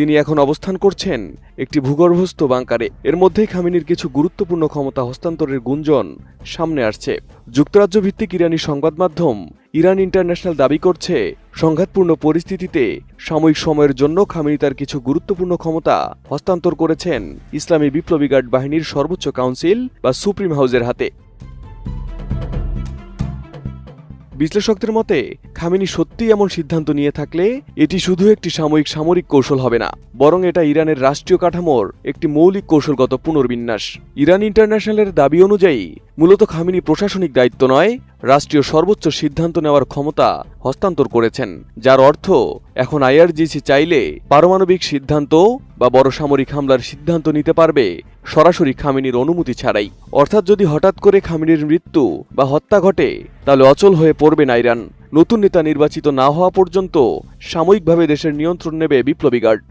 তিনি এখন অবস্থান করছেন একটি ভূগর্ভস্থ বাংকারে। এর মধ্যেই খামিনির কিছু গুরুত্বপূর্ণ ক্ষমতা হস্তান্তরের গুঞ্জন সামনে আসছে। যুক্তরাজ্য ভিত্তিক ইরানি সংবাদ মাধ্যম ইরান ইন্টারন্যাশনাল দাবি করছে, সংঘাতপূর্ণ পরিস্থিতিতে সাময়িক সময়ের জন্য খামিনি তার কিছু গুরুত্বপূর্ণ ক্ষমতা হস্তান্তর করেছেন ইসলামী বিপ্লবী গার্ড বাহিনীর সর্বোচ্চ কাউন্সিল বা সুপ্রিম হাউসের হাতে। বিশ্লেষকদের মতে, খামিনি সত্যিই এমন সিদ্ধান্ত নিয়ে থাকলে এটি শুধু একটি সাময়িক সামরিক কৌশল হবে না, বরং এটা ইরানের রাষ্ট্রীয় কাঠামোর একটি মৌলিক কৌশলগত পুনর্বিন্যাস। ইরান ইন্টারন্যাশনালের দাবি অনুযায়ী, মূলত খামিনি প্রশাসনিক দায়িত্ব নয় রাষ্ট্রীয় সর্বোচ্চ সিদ্ধান্ত নেওয়ার ক্ষমতা হস্তান্তর করেছেন, যার অর্থ এখন আইআরজিসি চাইলে পারমাণবিক সিদ্ধান্ত বা বড় সামরিক হামলার সিদ্ধান্ত নিতে পারবে সরাসরি খামিনির অনুমতি ছাড়াই। অর্থাৎ যদি হঠাৎ করে খামিনির মৃত্যু বা হত্যা ঘটে, তাহলে অচল হয়ে পড়বে না ইরান। নতুন নেতা নির্বাচিত না হওয়া পর্যন্ত সাময়িকভাবে দেশের নিয়ন্ত্রণ নেবে বিপ্লবী গার্ড।